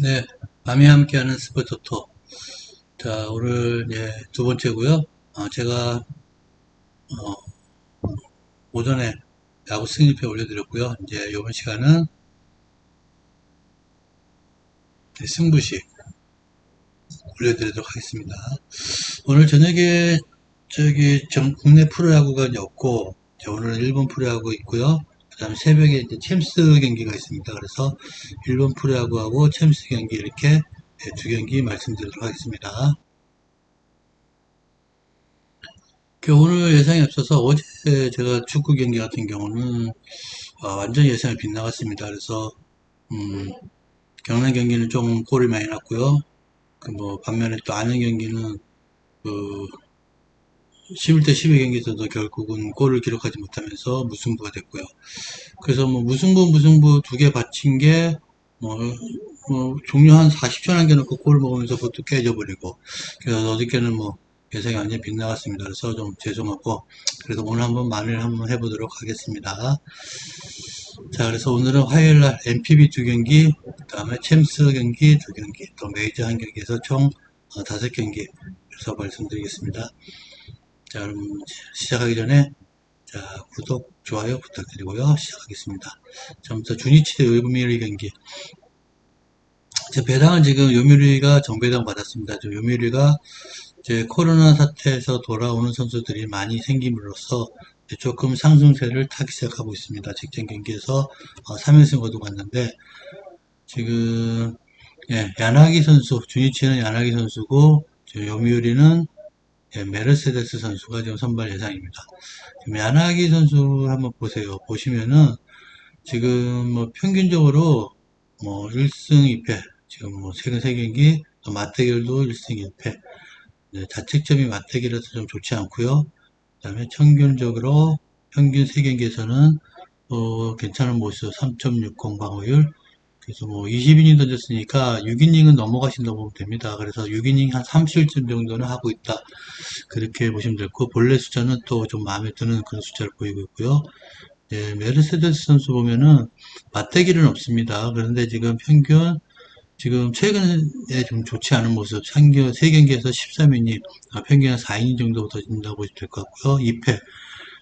네, 밤에 함께하는 스포토토. 자, 오늘 이제 두 번째고요. 어, 제가 어, 오전에 야구 승리표 올려드렸고요. 이제 이번 시간은 네, 승부식 올려드리도록 하겠습니다. 오늘 저녁에 저기 전 국내 프로야구가 없고 오늘은 일본 프로야구 있고요. 그 다음에 새벽에 이제 챔스 경기가 있습니다. 그래서 일본 프로야구하고 챔스 경기 이렇게 네, 두 경기 말씀드리도록 하겠습니다. 그 오늘 예상에 앞서서 어제 제가 축구 경기 같은 경우는 어, 완전 예상을 빗나갔습니다. 그래서 음, 경남 경기는 좀 골이 많이 났고요. 그 뭐 반면에 또 안양 경기는 그 11대 12 경기에서도 결국은 골을 기록하지 못하면서 무승부가 됐고요. 그래서 뭐 무승부 무승부 두 개 바친 게 뭐, 뭐 종료 한 40초 남겨놓고 골 먹으면서 그것도 깨져버리고 그래서 어저께는 뭐 예상이 완전히 빗나갔습니다. 그래서 좀 죄송하고 그래도 오늘 한번 만회를 한번 해보도록 하겠습니다. 자 그래서 오늘은 화요일날 MPB 두 경기 그 다음에 챔스 경기 두 경기 또 메이저 한 경기에서 총 어, 다섯 경기 그래서 말씀드리겠습니다. 자 그럼 시작하기 전에 자 구독 좋아요 부탁드리고요 시작하겠습니다. 처음부터 주니치 대 요미우리 경기 제 배당은 지금 요미우리가 정배당 받았습니다. 저 요미우리가 이제 코로나 사태에서 돌아오는 선수들이 많이 생김으로써 조금 상승세를 타기 시작하고 있습니다. 직전 경기에서 어, 3연승 거두갔는데 지금 예, 야나기 선수, 주니치는 야나기 선수고 저 요미우리는 예, 메르세데스 선수가 지금 선발 예상입니다. 야나기 선수 한번 보세요. 보시면은 지금 뭐 평균적으로 뭐 1승 2패 지금 뭐 최근 3경기 또 맞대결도 1승 1패 네, 자책점이 맞대결에서 좀 좋지 않고요. 그 다음에 평균적으로 평균 3경기에서는 어, 괜찮은 모습 3.60 방어율 그래서 뭐 20이닝 던졌으니까 6이닝은 넘어가신다고 보면 됩니다. 그래서 6이닝 한 30점 정도는 하고 있다. 그렇게 보시면 되고 본래 숫자는 또 좀 마음에 드는 그런 숫자를 보이고 있고요. 네, 메르세데스 선수 보면은 맞대기는 없습니다. 그런데 지금 평균 지금 최근에 좀 좋지 않은 모습 3경, 3경기에서 13이닝 아, 평균 한 4이닝 정도 던진다고 보시면 될 것 같고요. 2패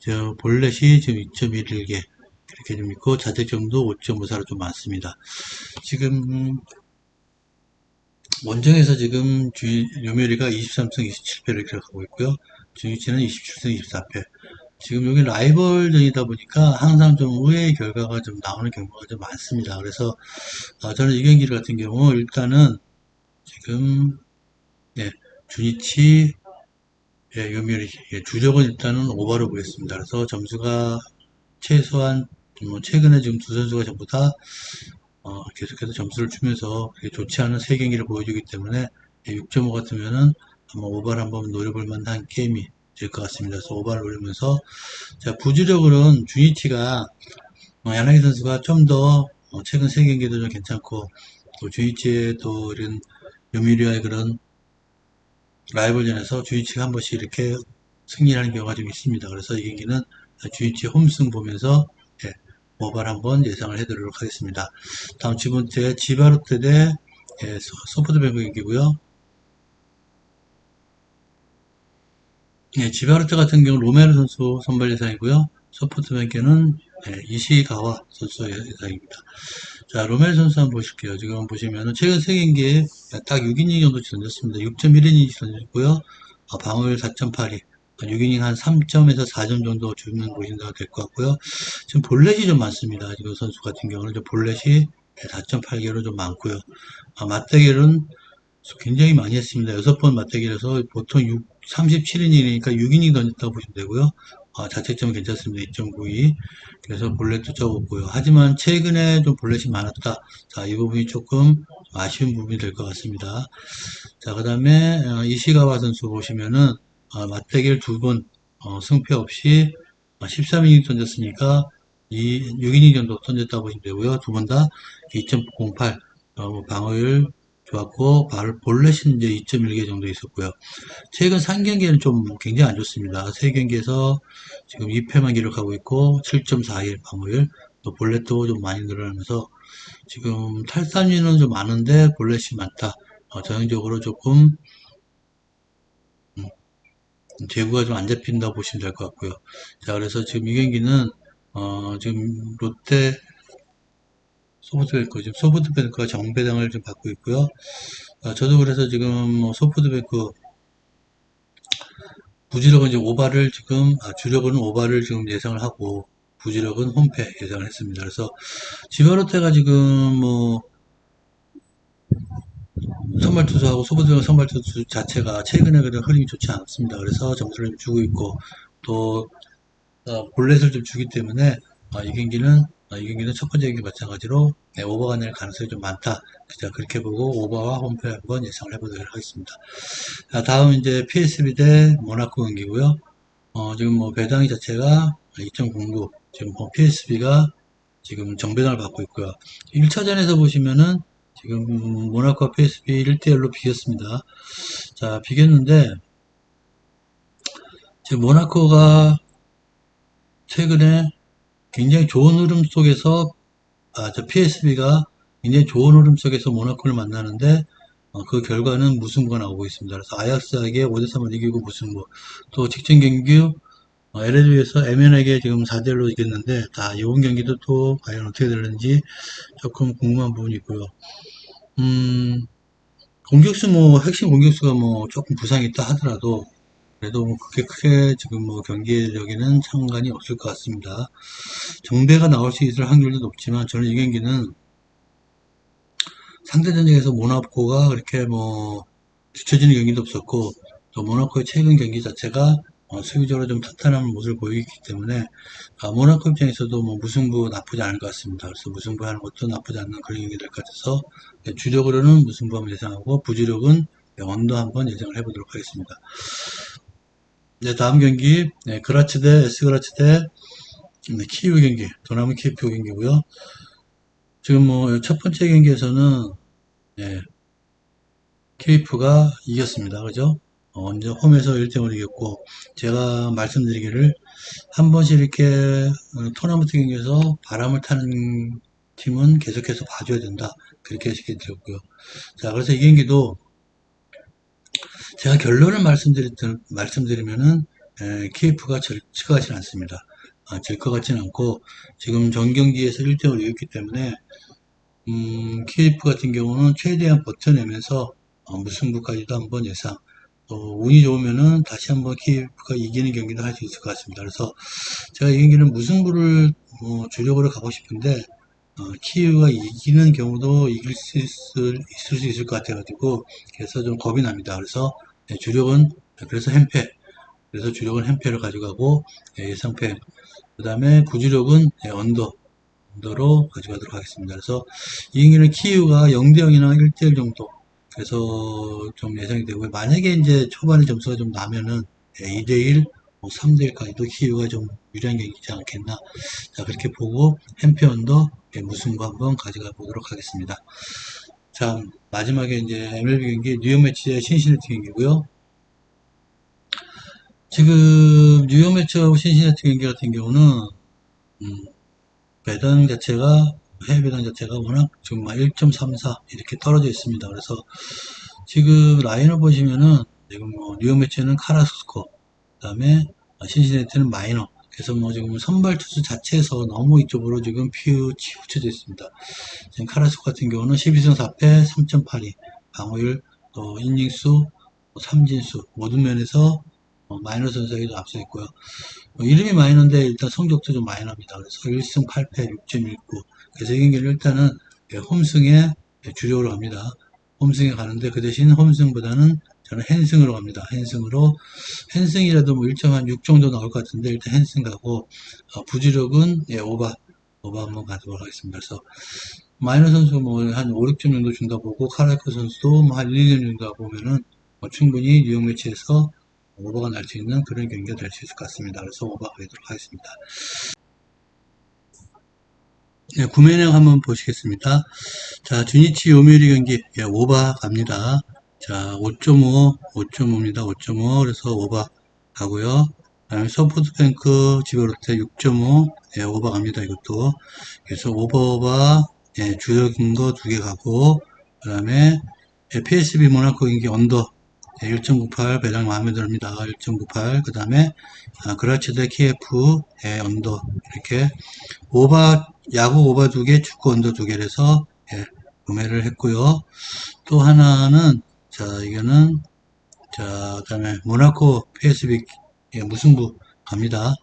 저 볼넷이 지금 2.11개 이렇게 좀 있고 자책점도 5.54로 좀 많습니다. 지금 원정에서 지금 주, 요메리가 23승 27패를 기록하고 있고요. 주니치는 27승 24패. 지금 여기 라이벌전이다 보니까 항상 좀 의외의 결과가 좀 나오는 경우가 좀 많습니다. 그래서 어, 저는 이 경기 같은 경우 일단은 지금 예, 주니치 예, 요미우리 예, 주력은 일단은 오버로 보겠습니다. 그래서 점수가 최소한 뭐 최근에 지금 두 선수가 전부 다 어, 계속해서 점수를 주면서 좋지 않은 세 경기를 보여주기 때문에 6.5 같으면은 한번 오버를 한번 노려볼 만한 게임이 될 것 같습니다. 그래서 오버를 노리면서 자 부주력으로는 주니치가 어, 야나기 선수가 좀더 어, 최근 세 경기도 좀 괜찮고 또 주니치의 또 이런 요미리와의 그런 라이벌전에서 주니치가 한 번씩 이렇게 승리하는 경우가 좀 있습니다. 그래서 이 경기는 주니치 홈승 보면서 예, 모발 한번 예상을 해드리도록 하겠습니다. 다음 두 번째 지바로테 대 예, 소프트뱅크 경기고요. 예, 지바로테 같은 경우 로메로 선수 선발 예상이고요. 소프트뱅크는 예, 이시가와 선수 예상입니다. 자, 로멜 선수 한번 보실게요. 지금 보시면은 최근 세 경기에 딱 6이닝 정도 던졌습니다. 6.1이닝 던졌고요. 어, 방어율 4.82. 6이닝 한 3점에서 4점 정도 주면 보신다가 될것 같고요. 지금 볼넷이 좀 많습니다. 지금 선수 같은 경우는 좀 볼넷이 4.8개로 좀 많고요. 아, 맞대결은 굉장히 많이 했습니다. 6번 맞대결에서 보통 6, 37이닝이니까 6이닝 던졌다고 보시면 되고요. 아, 자책점 괜찮습니다. 2.92. 그래서 볼넷도 적었고요. 하지만 최근에 좀 볼넷이 많았다. 자, 이 부분이 조금 아쉬운 부분이 될 것 같습니다. 자, 그 다음에 어, 이시가와 선수 보시면은 어, 맞대결 두 번, 어, 승패 없이 13이닝 던졌으니까 이 6이닝 정도 던졌다고 보시면 되고요. 두 번 다 2.08 어, 방어율 좋았고 볼넷이 이제 2.1개 정도 있었고요. 최근 3경기에는 좀 굉장히 안 좋습니다. 3경기에서 지금 2패만 기록하고 있고 7.41 방어율 또 볼넷도 좀 많이 늘어나면서 지금 탈산율은 좀 많은데 볼넷이 많다. 어, 전형적으로 조금 음, 재구가 좀 안 잡힌다 보시면 될 것 같고요. 자, 그래서 지금 이 경기는 어, 지금 롯데 소프트뱅크 지금 소프트뱅크가 정배당을 좀 받고 있고요. 아, 저도 그래서 지금 뭐 소프트뱅크 부지력은 이제 오바를 지금 아, 주력은 오바를 지금 예상을 하고 부지력은 홈패 예상을 했습니다. 그래서 지바로테가 지금 뭐 선발 투수하고 소프트뱅크 선발 투수 자체가 최근에 그런 흐름이 좋지 않습니다. 그래서 점수를 좀 주고 있고 또 어, 볼넷을 좀 주기 때문에 아, 이 경기는 아, 이 경기는 첫 번째 경기 마찬가지로 네, 오버가 낼 가능성이 좀 많다. 자, 그렇게 보고 오버와 홈패 한번 예상을 해보도록 하겠습니다. 자, 다음 이제 PSB 대 모나코 경기고요. 어, 지금 뭐 배당이 자체가 2.09 지금 뭐 PSB가 지금 정배당을 받고 있고요. 1차전에서 보시면은 지금 모나코와 PSB 1대1로 비겼습니다. 자, 비겼는데 지금 모나코가 최근에 굉장히 좋은 흐름 속에서 아, 저 PSB가 굉장히 좋은 흐름 속에서 모나코를 만나는데 어, 그 결과는 무승부가 나오고 있습니다. 그래서 아약스에게 5대3을 이기고 무승부. 또 직전 경기 어, LA에서 에멘에게 지금 4대1로 이겼는데 다 이번 경기도 또 과연 어떻게 되는지 조금 궁금한 부분이 있고요. 음, 공격수 뭐 핵심 공격수가 뭐 조금 부상이 있다 하더라도 그래도 뭐 그렇게 크게 지금 뭐 경기력에는 상관이 없을 것 같습니다. 정배가 나올 수 있을 확률도 높지만 저는 이 경기는 상대 전적에서 모나코가 그렇게 뭐 뒤처지는 경기도 없었고 또 모나코의 최근 경기 자체가 어, 수비적으로 좀 탄탄한 모습을 보이기 때문에 아, 모나코 입장에서도 뭐 무승부 나쁘지 않을 것 같습니다. 그래서 무승부 하는 것도 나쁘지 않는 그런 경기 될 것 같아서 네, 주력으로는 무승부 한번 예상하고 부주력은 네, 언더 한번 예상을 해보도록 하겠습니다. 네, 다음 경기 네, 그라치 대 S 그라치 대 네, 키우 경기 도나무 키우 경기고요. 지금 뭐 첫 번째 경기에서는 네, 케이프가 이겼습니다. 그죠? 어, 언제 홈에서 1등을 이겼고 제가 말씀드리기를 한 번씩 이렇게 어, 토너먼트 경기에서 바람을 타는 팀은 계속해서 봐줘야 된다. 그렇게 얘기 드렸고요. 자, 그래서 이 경기도 제가 결론을 말씀드리, 말씀드리면은 에, KF가 절치가 하진 않습니다. 아, 질 것 같지는 않고 지금 전 경기에서 1등을 이겼기 때문에 음, KF 같은 경우는 최대한 버텨내면서 어, 무승부까지도 한번 예상 어, 운이 좋으면은 다시 한번 KF가 이기는 경기도 할 수 있을 것 같습니다. 그래서 제가 이 경기는 무승부를 뭐 주력으로 가고 싶은데 어, 키우가 이기는 경우도 이길 수 있을, 있을 수 있을 것 같아가지고 그래서 좀 겁이 납니다. 그래서 네, 주력은 그래서 햄패 그래서 주력은 햄패를 가져가고 네, 예상패 그 다음에 구주력은 네, 언더 언더로 가져가도록 하겠습니다. 그래서 이 경기는 키우가 0대 0이나 1대 1 정도 그래서 좀 예상이 되고요. 만약에 이제 초반에 점수가 좀 나면은 2대1, 3대1까지도 키우가 좀 유리한 경기지 않겠나. 자, 그렇게 보고 햄피언더 무승부 한번 가져가 보도록 하겠습니다. 자, 마지막에 이제 MLB 경기 뉴욕 매치의 신시내티 경기고요. 지금 뉴욕 매치하고 신시내티 경기 같은 경우는 음, 배당 자체가 해외 배당 자체가 워낙 지금 1.34 이렇게 떨어져 있습니다. 그래서 지금 라인을 보시면은 지금 뭐 뉴욕 매치는 카라스코 그다음에 신시내티는 마이너 그래서 뭐 지금 선발 투수 자체에서 너무 이쪽으로 지금 피우 치우쳐져 있습니다. 지금 카라스코 같은 경우는 12승 4패 3.82 방어율 또 이닝수 삼진수 모든 면에서 어, 마이너 선수에게도 앞서 있고요. 어, 이름이 마이너인데 일단 성적도 좀 마이너입니다. 그래서 1승 8패 6.19 그래서 이 경기를 일단은 예, 홈승에 예, 주력으로 갑니다. 홈승에 가는데 그 대신 홈승보다는 저는 핸승으로 갑니다. 핸승으로 핸승이라도 뭐 1.6 정도 나올 것 같은데 일단 핸승 가고 어, 부주력은 예, 오바 오바 한번 가도록 하겠습니다. 그래서 마이너 선수 뭐한 5, 6점 정도 준다 보고 카라이코 선수도 뭐 한 1, 2점 정도 보면은 뭐 충분히 뉴욕 매치에서 오버가 날 수 있는 그런 경기가 될 수 있을 것 같습니다. 그래서 오버 가도록 하겠습니다. 네, 구매 내용 한번 보시겠습니다. 자, 주니치 요미우리 경기, 예, 오바 갑니다. 자, 5.5, 5.5입니다. 5.5. 그래서 오바 가고요. 다음에 소프트뱅크 지배롯데 6.5 예, 오버 갑니다 이것도 그래서 오버가 예, 주력인 거 두 개 가고 그 다음에 예, PSB 모나코 인기 언더 예, 1.98 배당 마음에 듭니다 1.98 그 다음에 아, 그라치드 KF 예, 언더 이렇게 오바 야구 오바 두개 축구 언더 두 개래서 예, 구매를 했고요 또 하나는 자 이거는 자 그다음에 모나코 PSB 예, 무승부 갑니다.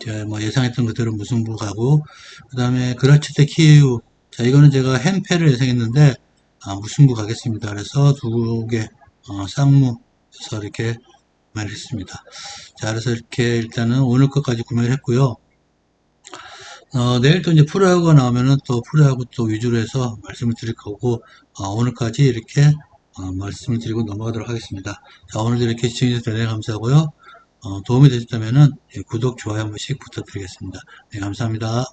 제가 뭐 예상했던 것대로 무승부 가고 그 다음에 그라치테 키예우 자 이거는 제가 햄페를 예상했는데 아, 무승부 가겠습니다. 그래서 두 개 어, 쌍무에서 이렇게 구매를 했습니다. 자 그래서 이렇게 일단은 오늘 것까지 구매를 했고요. 어, 내일 또 이제 프로야구가 나오면은 또 프로야구 또 위주로 해서 말씀을 드릴 거고 어, 오늘까지 이렇게 어, 말씀을 드리고 넘어가도록 하겠습니다. 자 오늘도 이렇게 시청해주셔서 대단히 감사하고요. 어, 도움이 되셨다면 구독, 좋아요 한 번씩 부탁드리겠습니다. 네, 감사합니다.